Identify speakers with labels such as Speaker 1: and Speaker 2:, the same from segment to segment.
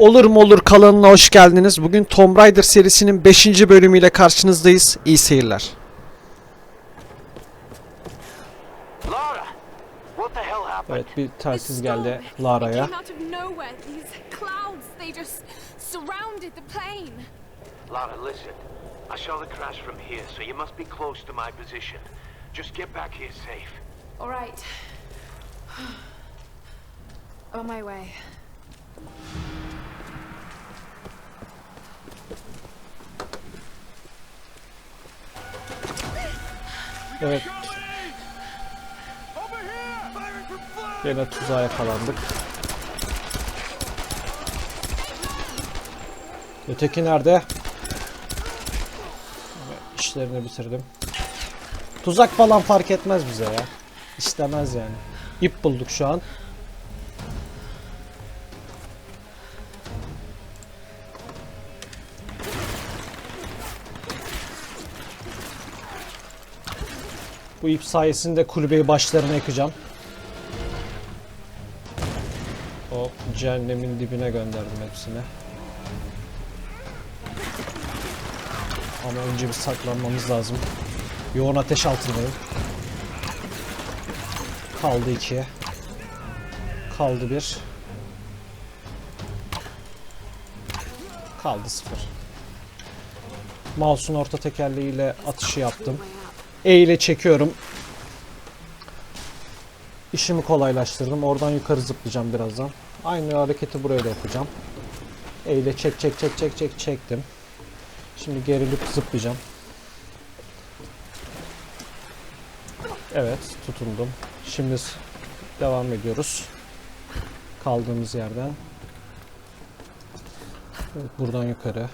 Speaker 1: Olur mu olur kanalına hoş geldiniz. Bugün Tomb Raider serisinin 5. bölümüyle karşınızdayız. İyi seyirler.
Speaker 2: Lara, what the hell happened?
Speaker 1: Evet bir telsiz geldi Lara'ya.
Speaker 2: Lara, listen. I saw the crash from here, so you must be close to my position. Just get back here safe.
Speaker 3: All right. On my way.
Speaker 1: Evet. Yine tuzağa yakalandık. Öteki nerede? İşlerini bitirdim. Tuzak falan fark etmez bize ya. İstemez yani. İp bulduk şu an. Bu ip sayesinde kulübeyi başlarına yıkacağım. Hop cehennemin dibine gönderdim hepsini. Ama önce bir saklanmamız lazım. Yoğun ateş altındayım. Kaldı iki. Kaldı bir. Kaldı sıfır. Mouse'un orta tekerleğiyle atışı yaptım. E ile çekiyorum. İşimi kolaylaştırdım. Oradan yukarı zıplayacağım birazdan. Aynı hareketi buraya da yapacağım. E ile çek çek çek çek çek çektim. Şimdi gerilip zıplayacağım. Evet, tutundum. Şimdi devam ediyoruz. Kaldığımız yerden. Evet, buradan yukarı.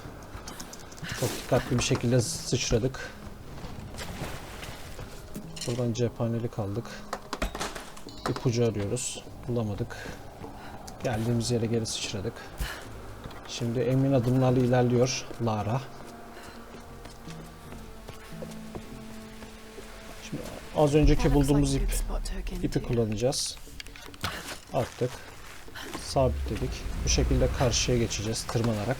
Speaker 1: Çok dikkatli bir şekilde sıçradık. Buradan cephanelik aldık. İpucu arıyoruz. Bulamadık. Geldiğimiz yere geri sıçradık. Şimdi emin adımlarla ilerliyor Lara. Şimdi az önceki bulduğumuz ip ipi kullanacağız. Attık. Sabitledik. Bu şekilde karşıya geçeceğiz tırmanarak.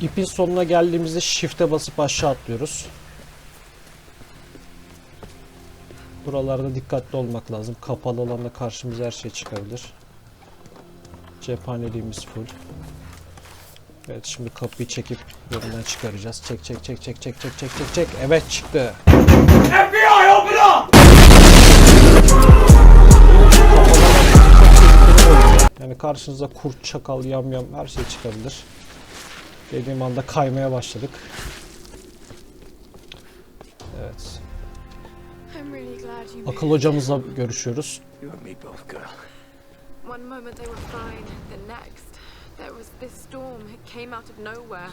Speaker 1: İpin sonuna geldiğimizde shift'e basıp aşağı atlıyoruz. Buralarda dikkatli olmak lazım. Kapalı alanda karşımıza her şey çıkabilir. Cephaneliğimiz full. Evet şimdi kapıyı çekip yerinden çıkaracağız. Çek çek çek çek çek çek çek çek çek. Evet çıktı. Yani karşınıza kurt, çakal, yamyam her şey çıkabilir. Dediğim anda kaymaya başladık. Evet. Akıl hocamızla görüşüyoruz.
Speaker 3: One moment they were fine, the next there was this storm. It came out of nowhere.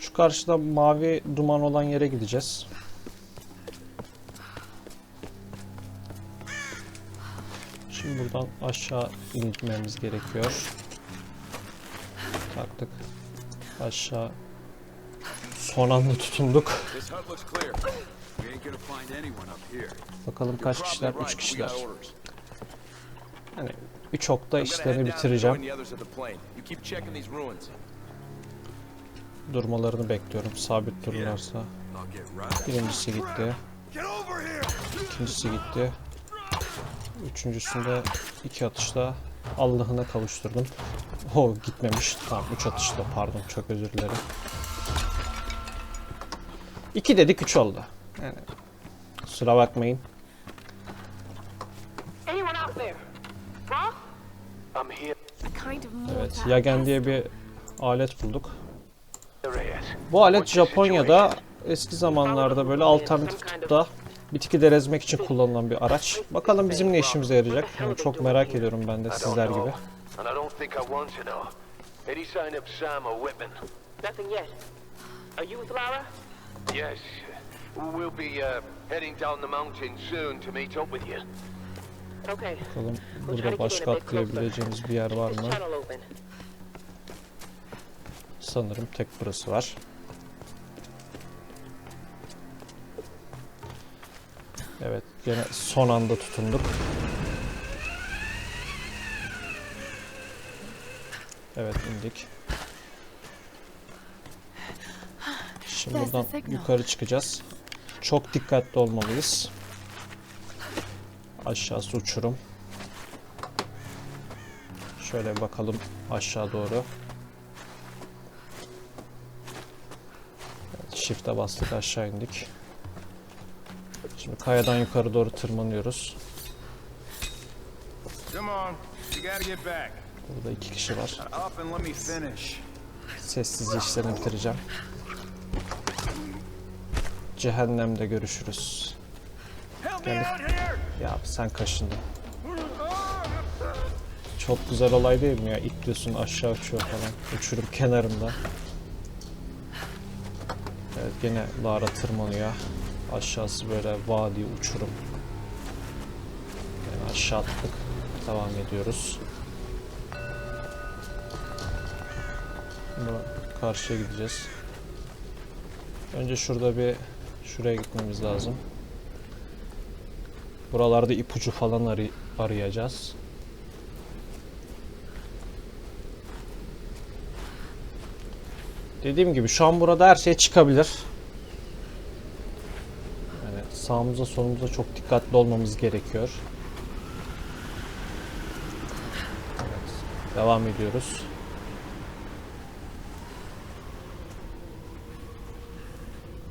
Speaker 1: Şu karşıda mavi duman olan yere gideceğiz. Şimdi buradan aşağı inmemiz gerekiyor. Taktık. Aşağı. Son anda tutunduk. Bakalım kaç kişiler? 3 kişiler. Yani 3 okta işlerini bitireceğim. Durmalarını bekliyorum. Sabit dururlarsa. Birincisi gitti. İkincisi gitti. Üçüncüsünde iki atışla Allah'ına kavuşturdum. Oh gitmemiş. Tamam 3 atışta pardon çok özür dilerim. 2 dedik 3 oldu. Yani kusura bakmayın. Evet, Yagen diye bir alet bulduk. Bu alet Japonya'da eski zamanlarda böyle alternatif tıpta bitkileri ezmek için kullanılan bir araç. Bakalım bizim ne işimize yarayacak. Yani çok merak ediyorum ben de sizler gibi.
Speaker 2: Sam Whitman?
Speaker 4: Nothing yet. Are you with Lara?
Speaker 2: Yes. We'll be uh, heading down the mountain soon to meet up with you.
Speaker 4: Okay.
Speaker 1: Bakalım burada başka atlayabileceğimiz bir yer var mı? Sanırım tek burası var. Evet gene son anda tutunduk. Evet indik. Şimdi buradan yukarı çıkacağız. Çok dikkatli olmalıyız. Aşağısı uçurum. Şöyle bakalım aşağı doğru. Evet, shift'e bastık aşağı indik. Şimdi kayadan yukarı doğru tırmanıyoruz. Burada iki kişi var.
Speaker 5: Up and let me finish.
Speaker 1: Sessiz işlerini bitireceğim. Cehennemde görüşürüz.
Speaker 5: Here!
Speaker 1: Ya sen kaşındın. Çok güzel olay değil mi ya? İtliyorsun aşağı uçuyor falan. Uçurum kenarında. Evet gene Lara tırmanıyor. Aşağısı böyle vadi uçurum. Yani aşağı attık. Devam ediyoruz. Şimdi karşıya gideceğiz. Önce şurada bir şuraya gitmemiz lazım. Buralarda ipucu falan arı- arayacağız. Dediğim gibi şu an burada her şey çıkabilir. Sağımıza solumuza çok dikkatli olmamız gerekiyor. Evet, devam ediyoruz.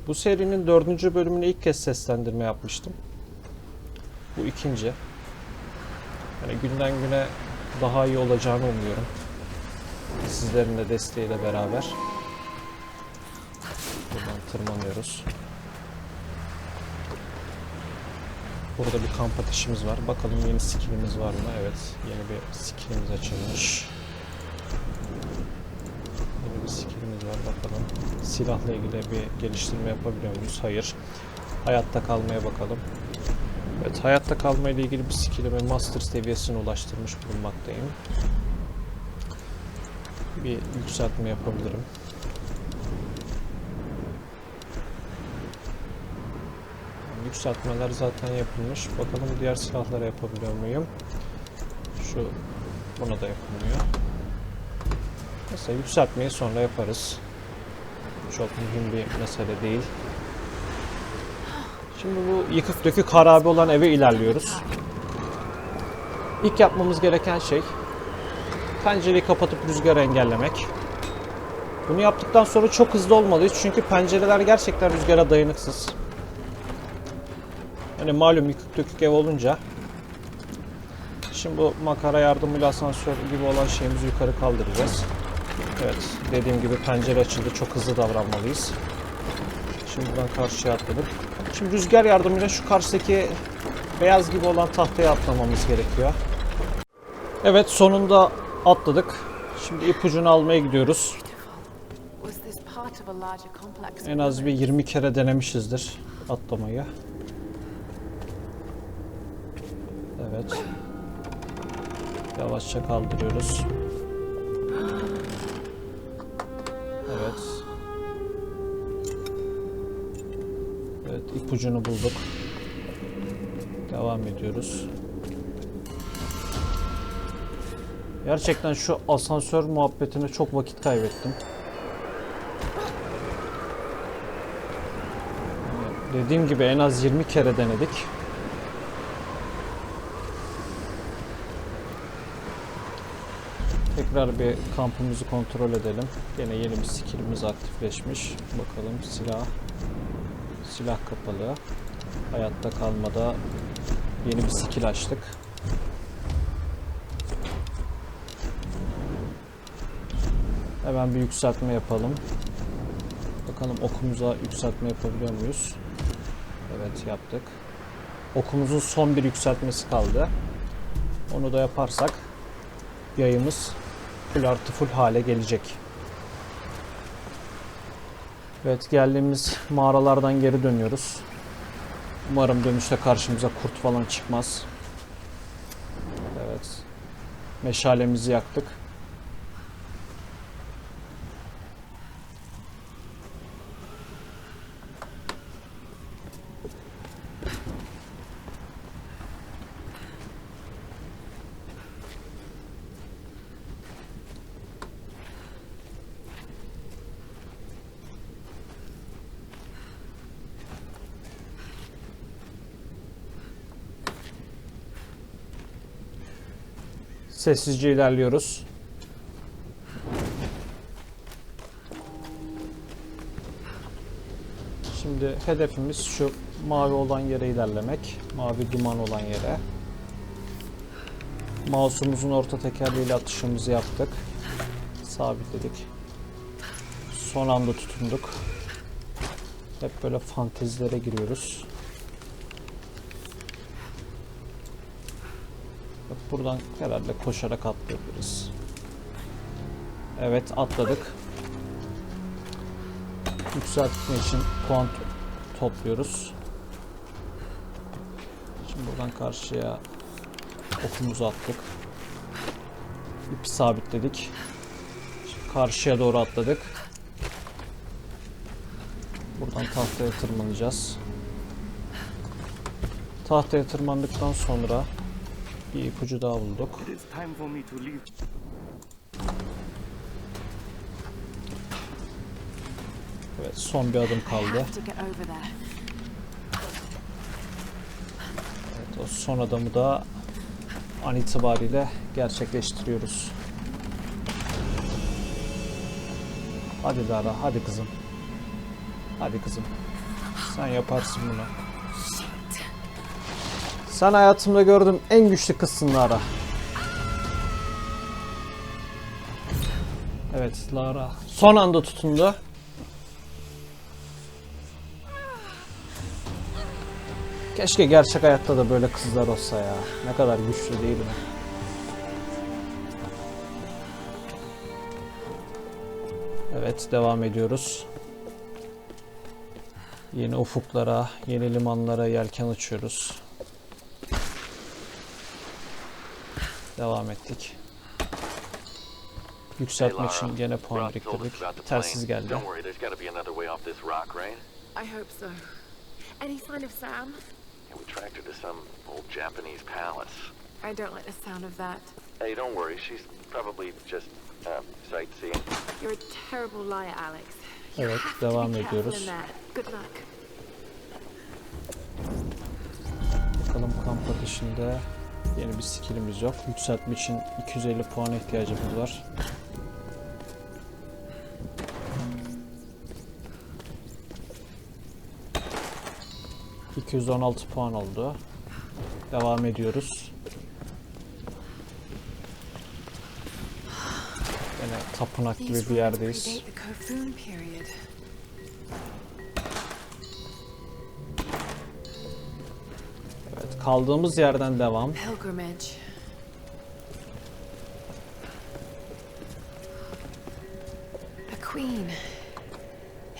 Speaker 1: Bu serinin dördüncü bölümüne ilk kez seslendirme yapmıştım. Bu ikinci. Yani günden güne daha iyi olacağını umuyorum. Sizlerin de desteğiyle beraber. Buradan tırmanıyoruz. Burada bir kamp ateşimiz var. Bakalım yeni skillimiz var mı? Evet, yeni bir skillimiz açılmış. Yeni bir skillimiz var. Bakalım. Silahla ilgili bir geliştirme yapabiliyor muyuz? Hayır. Hayatta kalmaya bakalım. Evet, hayatta kalma ile ilgili bir skillimi master seviyesine ulaştırmış bulunmaktayım. Bir yükseltme yapabilirim. Yükseltmeler zaten yapılmış. Bakalım diğer silahlara yapabiliyor muyum? Şu buna da yapılmıyor. Mesela yükseltmeyi sonra yaparız. Çok mühim bir mesele değil. Şimdi bu yıkık dökük harabe olan eve ilerliyoruz. İlk yapmamız gereken şey pencereyi kapatıp rüzgarı engellemek. Bunu yaptıktan sonra çok hızlı olmalıyız çünkü pencereler gerçekten rüzgara dayanıksız. Hani malum yıkık dökük ev olunca Şimdi bu makara yardımıyla asansör gibi olan şeyimizi yukarı kaldıracağız. Evet dediğim gibi pencere açıldı çok hızlı davranmalıyız. Şimdi buradan karşıya atladık. Şimdi rüzgar yardımıyla şu karşıdaki beyaz gibi olan tahtaya atlamamız gerekiyor. Evet sonunda atladık. Şimdi ipucunu almaya gidiyoruz. En az bir 20 kere denemişizdir atlamayı. Evet. Yavaşça kaldırıyoruz. Evet. Evet ipucunu bulduk. Devam ediyoruz. Gerçekten şu asansör muhabbetine çok vakit kaybettim. Dediğim gibi en az 20 kere denedik. Tekrar bir kampımızı kontrol edelim. Yine yeni bir skillimiz aktifleşmiş. Bakalım silah. Silah kapalı. Hayatta kalmada yeni bir skill açtık. Hemen bir yükseltme yapalım. Bakalım okumuza yükseltme yapabiliyor muyuz? Evet yaptık. Okumuzun son bir yükseltmesi kaldı. Onu da yaparsak yayımız full artı full hale gelecek. Evet geldiğimiz mağaralardan geri dönüyoruz. Umarım dönüşte karşımıza kurt falan çıkmaz. Evet. Meşalemizi yaktık. Sessizce ilerliyoruz. Şimdi hedefimiz şu mavi olan yere ilerlemek. Mavi duman olan yere. Mouse'umuzun orta tekerleğiyle atışımızı yaptık. Sabitledik. Son anda tutunduk. Hep böyle fantezilere giriyoruz. Buradan herhalde koşarak atlayabiliriz. Evet atladık. Yükseltme için puan to- topluyoruz. Şimdi buradan karşıya okumuzu attık. İpi sabitledik. Şimdi karşıya doğru atladık. Buradan tahtaya tırmanacağız. Tahtaya tırmandıktan sonra bir ipucu daha bulduk. Evet son bir adım kaldı. Evet, o son adımı da an itibariyle gerçekleştiriyoruz. Hadi Lara, hadi kızım. Hadi kızım. Sen yaparsın bunu. Sen hayatımda gördüğüm en güçlü kızsın Lara. Evet Lara son anda tutundu. Keşke gerçek hayatta da böyle kızlar olsa ya. Ne kadar güçlü değil mi? Evet, devam ediyoruz. Yeni ufuklara, yeni limanlara yelken açıyoruz. Devam ettik. Yükseltmek için gene puan biriktirdik. Telsiz geldi.
Speaker 3: I hope so. Any sign of Sam?
Speaker 2: And we tracked her to some old Japanese palace.
Speaker 3: I don't like the sound of that.
Speaker 2: Hey, don't worry, she's probably just uh, sightseeing.
Speaker 3: You're a terrible liar, Alex. You
Speaker 1: Evet,
Speaker 3: have to
Speaker 1: devam ediyoruz.
Speaker 3: Good luck.
Speaker 1: Bakalım kamp ateşinde yeni bir skillimiz yok. Yükseltme için 250 puana ihtiyacımız var. ...216 puan oldu. Devam ediyoruz. Yine tapınak gibi bir yerdeyiz. Kaldığımız yerden devam.
Speaker 3: Pilgrimage. A queen.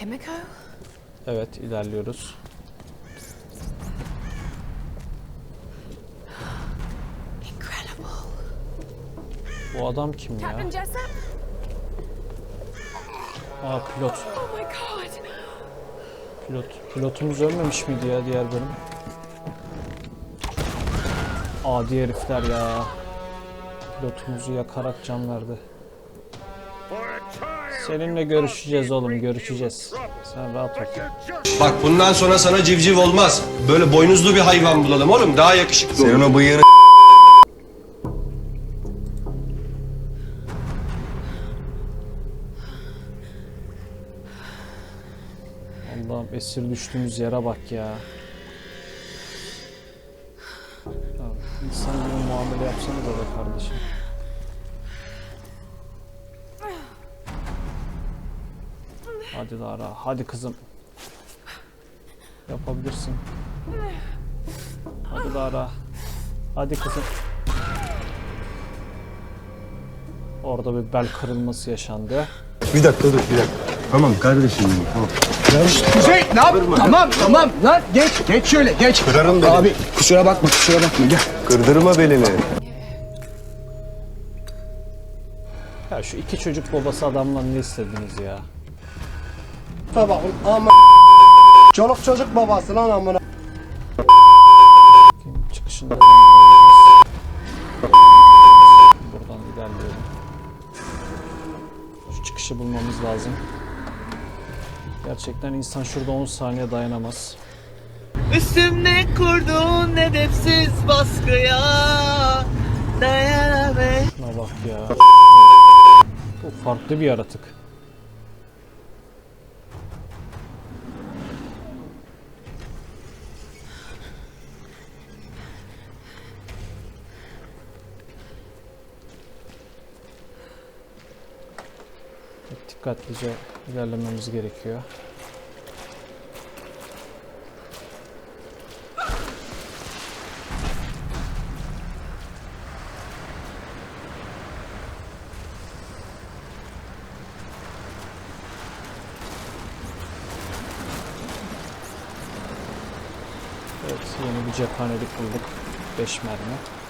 Speaker 3: Himiko?
Speaker 1: Evet, ilerliyoruz.
Speaker 3: Incredible.
Speaker 1: Bu adam kim ya?
Speaker 3: Captain Jessup?
Speaker 1: Aa pilot.
Speaker 3: Oh.
Speaker 1: Pilot. Pilotumuz ölmemiş miydi ya diğer bölüm? Adi herifler ya. Pilotumuzu yakarak can verdi. Seninle görüşeceğiz oğlum, görüşeceğiz. Sen rahat ol.
Speaker 6: Bak bundan sonra sana civciv olmaz. Böyle boynuzlu bir hayvan bulalım oğlum. Daha yakışıklı olur.
Speaker 5: Senin o bıyığını
Speaker 1: Allah'ım esir düştüğümüz yere bak ya muamele yapsanız da kardeşim. Hadi Lara, hadi kızım. Yapabilirsin. Hadi Lara. Hadi kızım. Orada bir bel kırılması yaşandı.
Speaker 7: Bir dakika dur bir dakika. Tamam kardeşim tamam.
Speaker 8: Kuzey ne yap? Tamam tamam lan geç geç şöyle geç.
Speaker 7: Kırarım beni.
Speaker 8: Abi kusura bakma kusura bakma gel.
Speaker 7: Kırdırma belini.
Speaker 1: Ya şu iki çocuk babası adamla ne istediniz ya?
Speaker 8: Baba ama Çoluk çocuk babası lan amına.
Speaker 1: Çıkışında. Buradan ilerliyorum. Şu çıkışı bulmamız lazım. Gerçekten insan şurada 10 saniye dayanamaz.
Speaker 9: Üstümde kurduğun edepsiz baskıya dayanamay
Speaker 1: Şuna bak ya. Bu farklı bir yaratık. Dikkatlice ilerlememiz gerekiyor. Evet, yeni bir cephanelik bulduk. 5 mermi.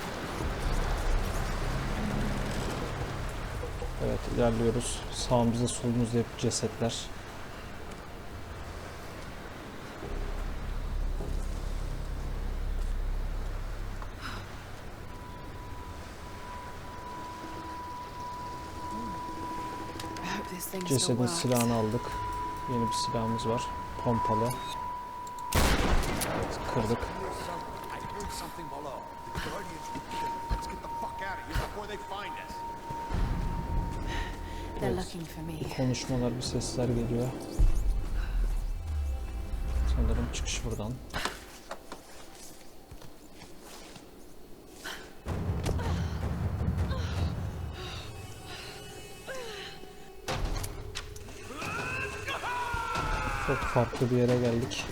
Speaker 1: Evet, ilerliyoruz. Sağımızda solumuzda hep cesetler. Cesedin silahını aldık. Yeni bir silahımız var. Pompalı. Evet, kırdık.
Speaker 10: I heard something below. The Guardians Let's get the fuck out of here before they find us.
Speaker 3: Me.
Speaker 1: Konuşmalar, bir sesler geliyor. Sanırım çıkış buradan. Çok farklı bir yere geldik.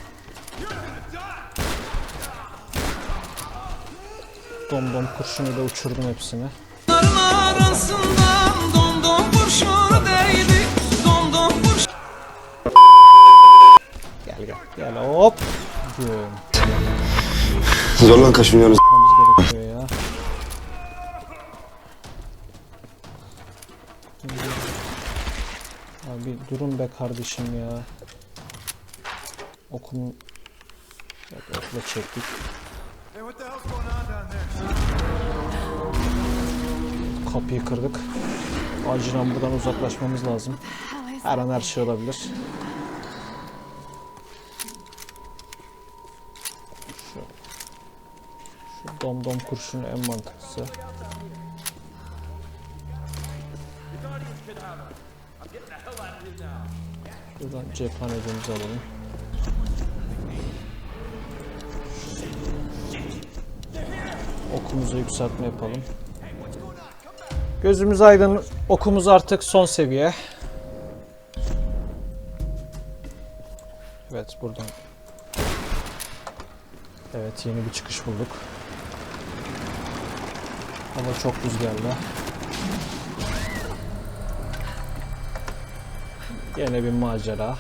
Speaker 1: Domdom kurşunuyla uçurdum hepsini.
Speaker 9: arasından
Speaker 1: Gel gel gel hop. Diyorum.
Speaker 7: Zorlan kaşınıyorsunuz.
Speaker 1: Yapmamız gerekiyor ya. Abi durun be kardeşim ya. Okun Evet, okla çektik. Kapıyı kırdık. Acilen buradan uzaklaşmamız lazım. Her an her şey olabilir. Şu, şu domdom kurşunu en mantıklısı. Buradan cephanemizi alalım. Okumuzu yükseltme yapalım. Gözümüz aydın. Okumuz artık son seviye. Evet buradan. Evet yeni bir çıkış bulduk. Hava çok rüzgarlı. Yine bir macera.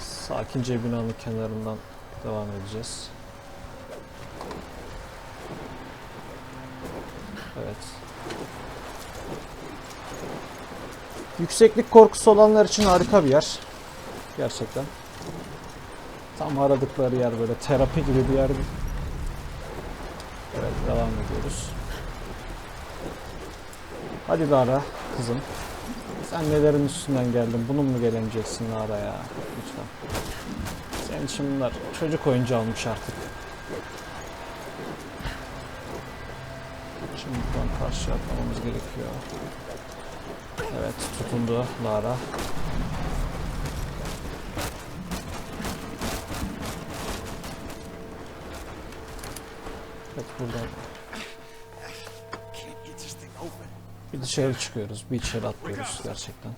Speaker 1: Sakince binanın kenarından devam edeceğiz. Evet. Yükseklik korkusu olanlar için harika bir yer. Gerçekten. Tam aradıkları yer böyle terapi gibi bir yer. Evet devam ediyoruz. Hadi Lara kızım. Sen nelerin üstünden geldin? Bunun mu gelemeyeceksin Lara ya? Lütfen. Senin için bunlar çocuk oyuncu almış artık. Karşıya atlamamız gerekiyor. Evet tutundu Lara. Evet buradan bir dışarı çıkıyoruz, bir içeri atlıyoruz gerçekten.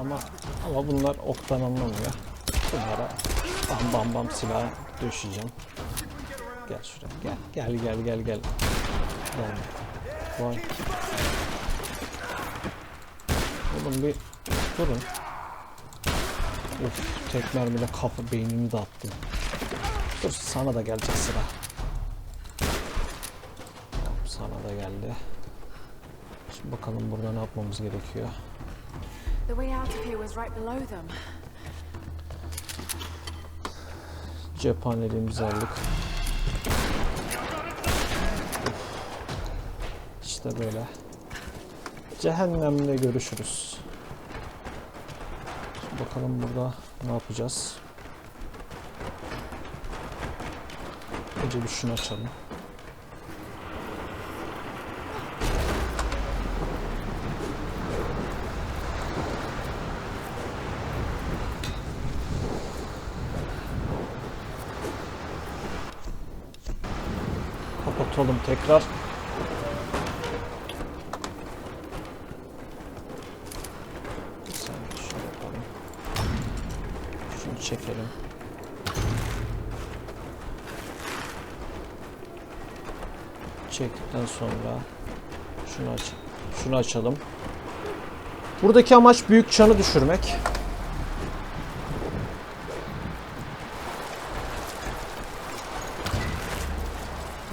Speaker 1: Ama ama bunlar oktan anlamıyor. Bunlara bam bam bam silah döşeyeceğim. Gel şuraya gel gel gel gel gel. Gel. Vay. Oğlum bir durun. Of tek mermiyle kafa beynimi dağıttım. Dur sana da gelecek sıra. Tamam, Sana da geldi. Şimdi bakalım burada ne yapmamız gerekiyor.
Speaker 3: The way out of here was right below them.
Speaker 1: Cephaneliğimizi aldık. İşte böyle. Cehennemle görüşürüz. Şimdi bakalım burada ne yapacağız. Önce bir şunu açalım. Kapatalım tekrar. Bir saniye şunu yapalım. Şunu çekelim. Çektikten sonra şunu aç şunu açalım. Buradaki amaç büyük çanı düşürmek.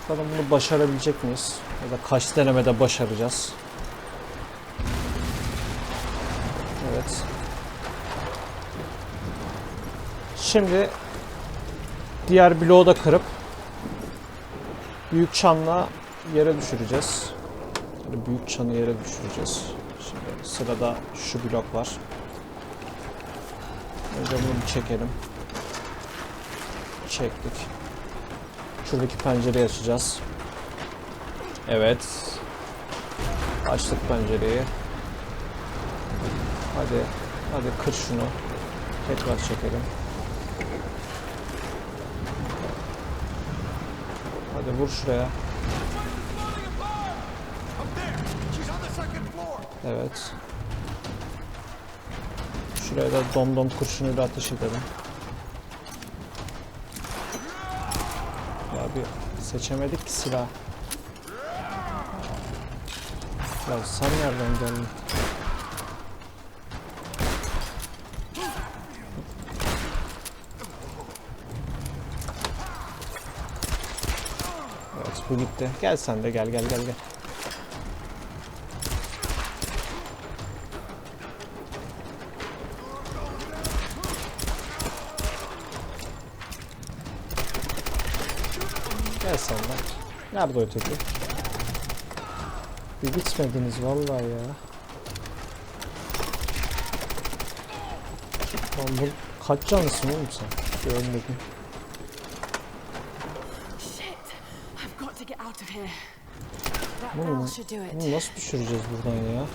Speaker 1: Bakalım bunu başarabilecek miyiz? Ya da kaç denemede başaracağız? Evet. Şimdi diğer bloğu da kırıp büyük çanla yere düşüreceğiz. Böyle büyük çanı yere düşüreceğiz. Şimdi sırada şu blok var. Önce bunu bir çekelim. Çektik. Şuradaki pencereyi açacağız. Evet. Açtık pencereyi. Hadi. Hadi kır şunu. Tekrar çekelim. Hadi vur şuraya.
Speaker 10: Up there. She's on the second floor.
Speaker 1: Evet. Şuraya da domdom kurşunuyla ateş edelim. Ya bir seçemedik ki silah. Ya sen nereden geldin? Evet bu gitti. Gel sen de gel gel gel. Gel Nerede öteki? Bir bitmediniz vallahi ya. Lan bu kaç canlısın oğlum sen? Görmedim.
Speaker 3: Shit! I've got to get out of here. That barrel should do it.
Speaker 1: Bunu nasıl düşüreceğiz buradan ya?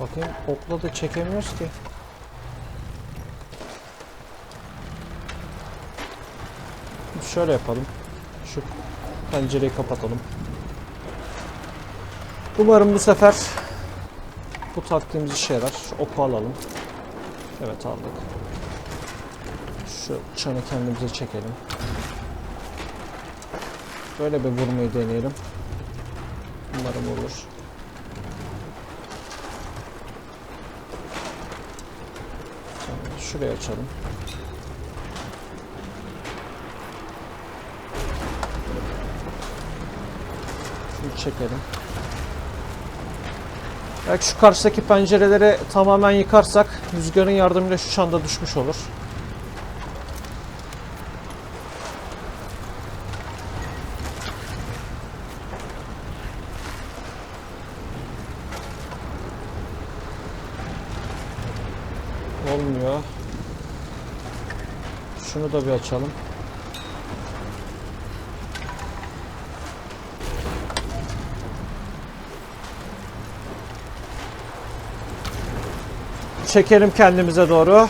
Speaker 1: Bakayım okla da çekemiyoruz ki. Şöyle yapalım. Şu pencereyi kapatalım. Umarım bu sefer bu taktiğimiz işe yarar. Şu oku alalım. Evet aldık. Şu çanı kendimize çekelim. Böyle bir vurmayı deneyelim. Umarım olur. Şurayı açalım. Çekelim. Belki şu karşıdaki pencereleri tamamen yıkarsak rüzgarın yardımıyla şu çanda düşmüş olur. Olmuyor. Şunu da bir açalım. Çekelim kendimize doğru.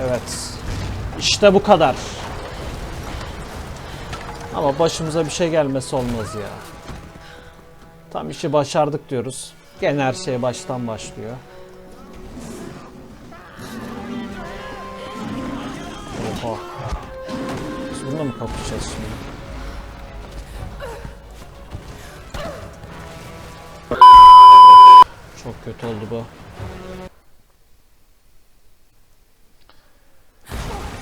Speaker 1: Evet. İşte bu kadar. Ama başımıza bir şey gelmesi olmaz ya. Tam işi başardık diyoruz. Gene her şey baştan başlıyor. Oha. Biz bununla mı kapışacağız şimdi? Çok kötü oldu bu.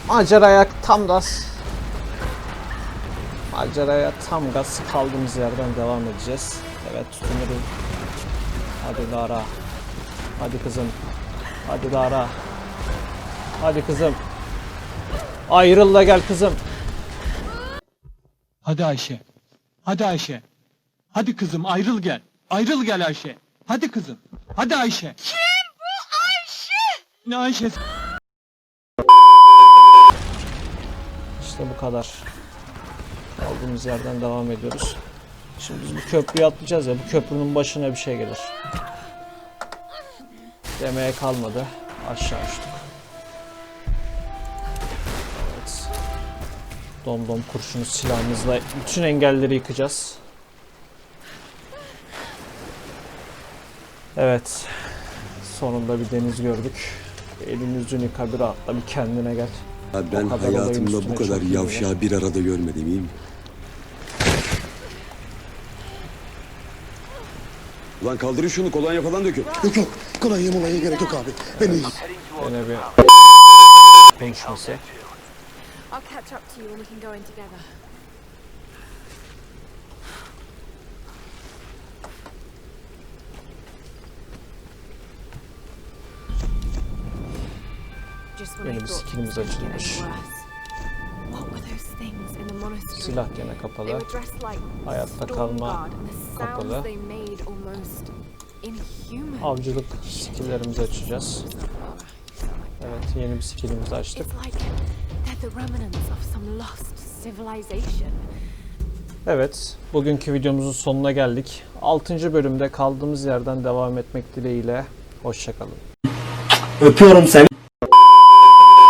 Speaker 1: Maceraya tam gaz. Maceraya tam gaz kaldığımız yerden devam edeceğiz. Evet tutunuruz. Hadi Lara. Hadi kızım. Hadi Lara. Hadi kızım. Ayrıl da gel kızım.
Speaker 8: Hadi Ayşe. Hadi Ayşe. Hadi kızım ayrıl gel. Ayrıl gel Ayşe. Hadi kızım. Hadi Ayşe.
Speaker 5: Ne Ayşe?
Speaker 1: İşte bu kadar. Kaldığımız yerden devam ediyoruz. Şimdi biz bu köprüyü atlayacağız ya bu köprünün başına bir şey gelir. Demeye kalmadı. Aşağı uçtuk. Evet. Domdom kurşunu silahımızla bütün engelleri yıkacağız. Evet. Sonunda bir deniz gördük. Elini yüzünü yıka bir rahatla bir kendine gel.
Speaker 7: Ya ben
Speaker 1: O kadar olayın
Speaker 7: hayatımda
Speaker 1: üstüne
Speaker 7: bu kadar
Speaker 1: çok
Speaker 7: yavşağı bir arada görmedim iyi mi? Ulan kaldırın şunu kolonya falan dökün.
Speaker 8: Yok yok. Kolay molaya gerek yok abi. Ben iyiyim.
Speaker 1: Yine bir konuşması.
Speaker 3: I'll catch up to you when we can go in together.
Speaker 1: Yeni bir skillimiz açılmış.
Speaker 3: worse. What were those things in the monastery?
Speaker 1: Silah gene kapalı. Hayatta kalma kapalı. Avcılık skilllerimizi açacağız. Evet yeni bir skillimizi açtık. Evet bugünkü videomuzun sonuna geldik. 6. bölümde kaldığımız yerden devam etmek dileğiyle. Hoşçakalın.
Speaker 8: Öpüyorum seni.